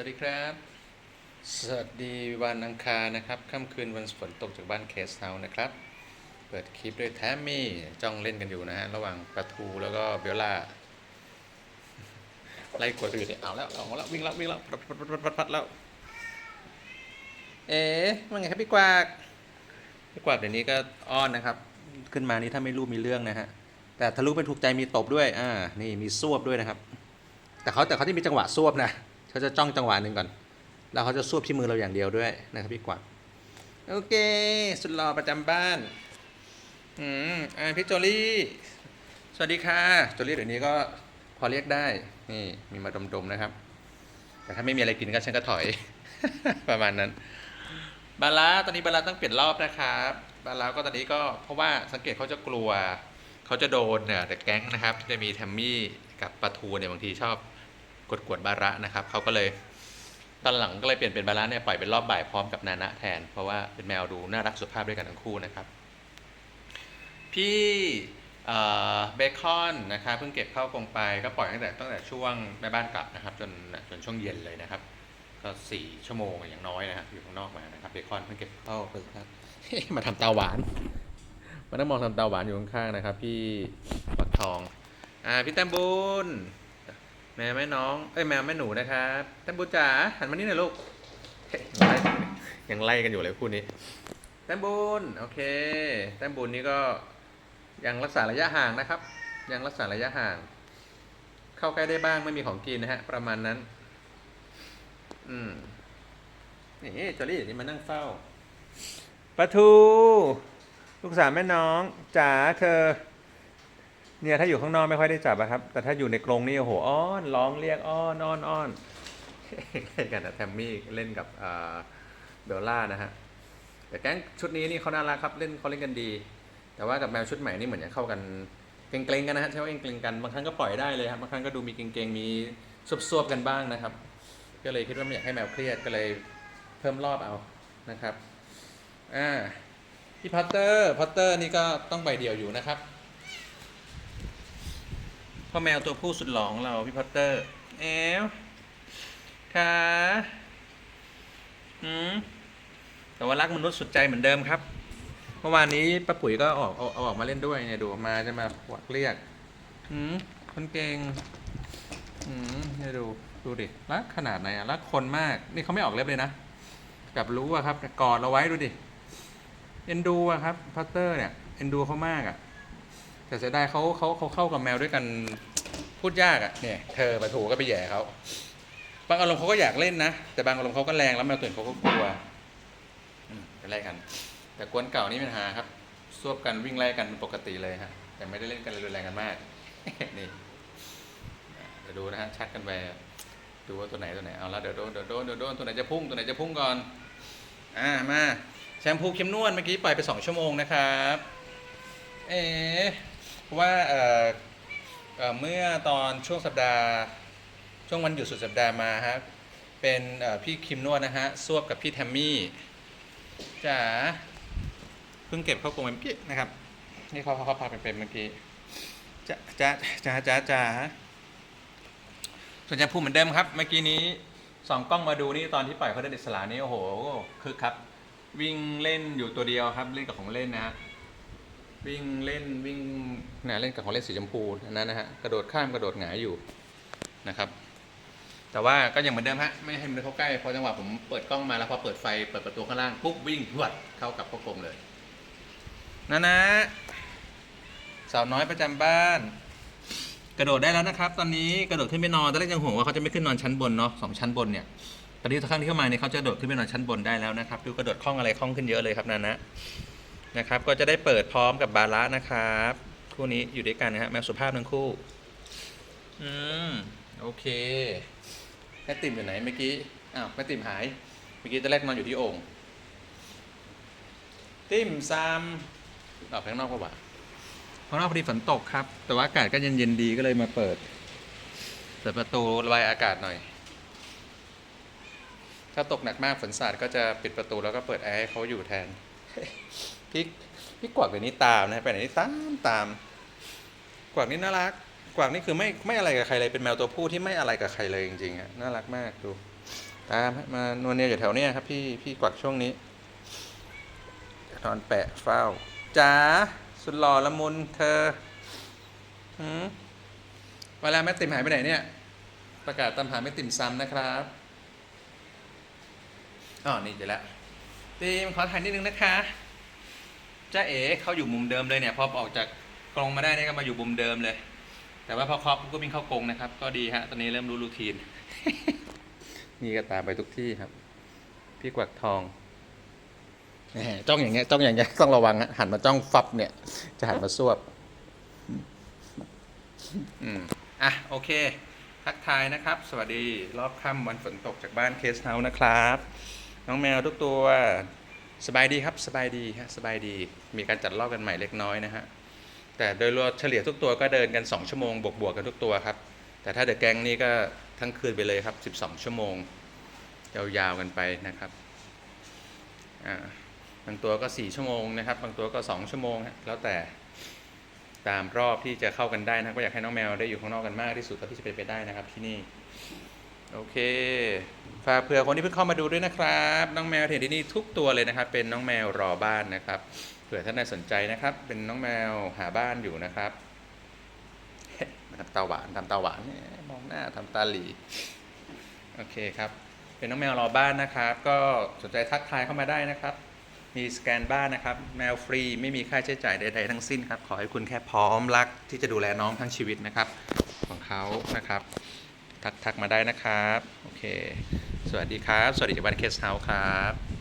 วัสดีครับ สวัสดีวันอังคารนะครับค่ำคืนวันฝนตกจากบ้านเคสเฮาส์นะครับ เปิดคลิปด้วยแทมมี่จ้องเล่นกันอยู่นะฮะ ระหว่างประทูแล้วก็เบลล่า ไล่กดอยู่เนี่ยเอาแล้วเอาแล้ววิ่งแล้ววิ่งแล้วพัดพัดพัดพัดพัดแล้ว เอ๊ะว่าไงครับพี่กวากพี่กวากเดี๋ยวนี้ก็อ้อนนะครับ ขึ้นมานี่ถ้าไม่รู้มีเรื่องนะฮะ แต่ทะลุเป็นถูกใจมีตบด้วย อ่า นี่มีซวบด้วยนะครับ แต่เขาแต่เขาที่มีจังหวะซวบนะ เขาจะจ้องจังหวะหนึ่งก่อน แล้วเขาจะซวบที่มือเราอย่างเดียวด้วยนะครับพี่กวางโอเค สุดหล่อประจำบ้าน อืมอ่าพี่โจลี่ สวัสดีค่ะ โจลี่เดี๋ยวนี้ก็พอเรียกได้ นี่มีมาดมๆนะครับ แต่ถ้าไม่มีอะไรกินก็ฉันก็ถอย ประมาณนั้น บาลาตอนนี้บาลาต้องเปลี่ยนรอบนะครับ บาลาก็ตอนนี้ก็เพราะว่าสังเกตเขาจะกลัว เขาจะโดนเนี่ยแต่แก๊งนะครับ จะมีแทมมี่กับปลาทูเนี่ยบางทีชอบ กดกวดบาระนะครับเขาก็เลยตอนหลังก็เลยเปลี่ยนเป็นบาระเนี่ยปล่อยเป็นรอบบ่ายพร้อมกับนานะแทน เพราะว่าเป็นแมวดูน่ารักสุภาพด้วยกันทั้งคู่นะครับ พี่เบคอนนะครับเพิ่งเก็บเข้ากรงไปก็ปล่อยตั้งแต่ตั้งแต่ช่วงแม่บ้านกลับนะครับจนจนช่วงเย็นเลยนะครับ ก็สี่ชั่วโมงอย่างน้อยนะครับอยู่ข้างนอกมานะครับเบคอนเพิ่งเก็บเข้าไปครับมาทำตาหวานมานั่งมองทำตาหวานอยู่ข้างๆนะครับ พี่ปักทองอ่าพี่แต้มบุญ แม่แม่น้อง เอ้ยแมวแม่หนูนะครับแต้มบุญจ๋าหันมานี่หน่อยลูกเฮ้ยยังไล่ยังไล่กันอยู่เลยคู่นี้แต้มบุญโอเคแต้มบุญนี่ก็ยังรักษาระยะห่างนะครับ ยังรักษาระยะห่าง เข้าใกล้ได้บ้างไม่มีของกินนะฮะ ประมาณนั้น อืมนี่จอรี่เดี๋ยวนี้มานั่งเฝ้าปะทู ลูกสาวแม่น้องจ๋าเธอ เนี่ยถ้าอยู่ข้างนอกไม่ค่อยได้จับอะครับ แต่ถ้าอยู่ในกรงนี่โอ้โหอ้อนร้องเรียกอ้อนอ้อนอ้อนเล่นกันนะแทมมี่เล่นกับเบลล่านะฮะแต่แก๊งชุดนี้นี่เขาน่ารักครับเล่นเขาเล่นกันดี แต่ว่ากับแมวชุดใหม่นี่เหมือนจะเข้ากันเกรงๆกันนะฮะใช่ว่าเกรงๆกันบางครั้งก็ปล่อยได้เลยครับบางครั้งก็ดูมีเกรงๆมีซวบๆกันบ้างนะครับ ก็เลยคิดว่าไม่อยากให้แมวเครียดก็เลยเพิ่มรอบเอานะครับอ่าพี่พัตเตอร์พัตเตอร์นี่ก็ต้องใบเดี่ยวอยู่นะครับ พ่อแมวตัวผู้สุดหล่อของเราพี่พัตเตอร์เอวค่ะอืมแต่ว่ารักมนุษย์สุดใจเหมือนเดิมครับเมื่อวานนี้ป้าปุ๋ยก็ออกเอาเอาออกมาเล่นด้วยเนี่ยดูมาจะมาหวักเรียกอืมคนเก่งอืมเนี่ยดูดูดิรักขนาดไหนอะรักคนมาก นี่เขาไม่ออกเล็บเลยนะกลับรู้อะครับกอดเราไว้ดูดิเอ็นดูอะครับพัตเตอร์เนี่ยเอ็นดูเขามากอะ แต่เสียดายเขาเขาเขาเข้ากับแมวด้วยกันพูดยากอะเนี่ยเธอปะถูก็ไปแย่เขาบางอารมณ์เขาก็อยากเล่นนะ แต่บางอารมณ์เขาก็แรงแล้วแมวตื่นเขาก็กลัวอืมเป็นไรกัน แต่กวนเก่านี่เป็นหาครับซวบกันวิ่งไล่กันเป็นปกติเลยฮะแต่ไม่ได้เล่นกันรุนแรงกันมากนี่เดี๋ยวดูนะฮะชักกันไปดูว่าตัวไหนตัวไหนเอาละเดี๋ยวโดนเดี๋ยวโดนเดี๋ยวโดนตัวไหนจะพุ่งตัวไหนจะพุ่งก่อนอ่ามาแชมพูเข้มนวดเมื่อกี้ปล่อยไป2ชั่วโมงนะครับ เอ๊ เพราะว่าเมื่อตอนช่วงสัปดาห์ ช่วงวันหยุดสุดสัปดาห์มาฮะเป็นพี่คิมนวดนะฮะซวบกับพี่แทมมี่จ๋าเพิ่งเก็บเข้ากรงไปเมื่อกี้นะครับ นี่เขาเขาพาไปเป็นเมื่อกี้จ๋าจ๋าจ๋าจ๋าจ๋าส่วนแชมพูดเหมือนเดิมครับ เมื่อกี้นี้สองกล้องมาดูนี่ตอนที่ปล่อยเขาเดินอิสระนี่โอ้โหคึกครับ วิ่งเล่นอยู่ตัวเดียวครับเล่นกับของเล่นนะฮะ วิ่งเล่นวิ่งนี่ยเล่นกับของเล่นสีชมพูนั้นนะฮะกระโดดข้ามกระโดดหงายอยู่นะครับ แต่ว่าก็ยังเหมือนเดิมฮะไม่ให้มันเข้าใกล้พราะจังหวะผมเปิดกล้องมาแล้วพอเปิดไฟเปิดประตูข้างล่างปุ๊บวิ่งพรวดเข้ากับพ่อกรมเลยนะนะสาวน้อยประจำบ้าน กระโดดได้แล้วนะครับ ตอนนี้กระโดดขึ้นไปนอนตอนแรกยังห่วงว่าเขาจะไม่ขึ้นนอนชั้นบนเนาะสองชั้นบนเนี่ยตอนนี้ทุกครั้งที่เข้ามาเนี่ยเขาจะโดดขึ้นไปนอนชั้นบนได้แล้วนะครับดูกระโดดคล่องอะไรคล่องขึ้นเยอะเลยครับนานะ นะครับ ก็จะได้เปิดพร้อมกับบาระนะครับ คู่นี้อยู่ด้วยกันนะฮะแมวสุภาพทั้งคู่ อืม โอเคแม่ติ่มอยู่ไหนเมื่อกี้ อ้าวแม่ติ่มหาย เมื่อกี้ตอนแรกนอนอยู่ที่โอ่งติ่มซามออกไปข้างนอกก็ว่าข้างนอกพอดีฝนตกครับ แต่ว่าอากาศก็เย็นๆดีก็เลยมาเปิด เปิดประตูระบายอากาศหน่อย ถ้าตกหนักมากฝนสาดก็จะปิดประตูแล้วก็เปิดแอร์ให้เขาอยู่แทน พี่พี่กวากเดี๋ยวนี้ตามนะไปไหนนี่ตามตาม กวากนี่น่ารัก กวางนี่คือไม่ไม่อะไรกับใครเลยเป็นแมวตัวผู้ที่ไม่อะไรกับใครเลยจริงๆอะน่ารักมากดู ตามมานวลเนียอยู่แถวเนี้ยครับ พี่พี่กวักช่วงนี้นอนแปะเฝ้าจ๋าสุดหล่อละมุนเธอหืมเวลาแม่ติ่มหายไปไหนเนี่ย ประกาศตามหาแม่ติ่มซ้ำนะครับอ๋อนี่เจอแล้วติมขอถ่ายนิดนึงนะคะ จ้าเอ๋เขาอยู่มุมเดิมเลยเนี่ยพอออกจากกรงมาได้เนี่ยก็มาอยู่มุมเดิมเลย แต่ว่าพอเคาะปุ๊บก็วิ่งเข้ากรงนะครับ ก็ดีฮะตอนนี้เริ่มรู้รูทีนนี่ก็ตามไปทุกที่ครับ พี่กวักทองแหมจ้องอย่างเงี้ยจ้องอย่างเงี้ยต้องระวังฮะหันมาจ้องฟับเนี่ย จะหันมาซวบอืมอะโอเค ทักทายนะครับ สวัสดีรอบค่ำวันฝนตกจากบ้านเคสเฮาส์นะครับ น้องแมวทุกตัว สบายดีครับสบายดีฮะสบายดีมีการจัดรอบกันใหม่เล็กน้อยนะฮะแต่โดยรวมเฉลี่ยทุกตัวก็เดินกัน 2 ชั่วโมงบวกบวกกันทุกตัวครับแต่ถ้าเดอะแกงนี่ก็ทั้งคืนไปเลยครับ 12 ชั่วโมงยาวๆกันไปนะครับบางตัวก็ 4 ชั่วโมงนะครับ บางตัวก็ 2 ชั่วโมงแล้วแต่ตามรอบที่จะเข้ากันได้นะก็อยากให้น้องแมวได้อยู่ข้างนอกกันมากที่สุดเท่าที่จะเป็นไปได้นะครับที่นี่ โอเค ฝากเผื่อคนที่เพิ่งเข้ามาดูด้วยนะครับ น้องแมวเห็นที่นี่ทุกตัวเลยนะครับ เป็นน้องแมวรอบ้านนะครับ เผื่อท่านใดสนใจนะครับ เป็นน้องแมวหาบ้านอยู่นะครับทำตาหวานทำตาหวานมองหน้าทำตาหลี โอเคครับ เป็นน้องแมวรอบ้านนะครับ ก็สนใจทักทายเข้ามาได้นะครับ มีสแกนบ้านนะครับ แมวฟรีไม่มีค่าใช้จ่ายใด ๆ ทั้งสิ้นครับ ขอให้คุณแค่พร้อมรักที่จะดูแลน้องทั้งชีวิตนะครับ ของเขานะครับ ทักทักมาได้นะครับ โอเค สวัสดีครับ สวัสดีจากบ้านเคสเฮาส์ครับ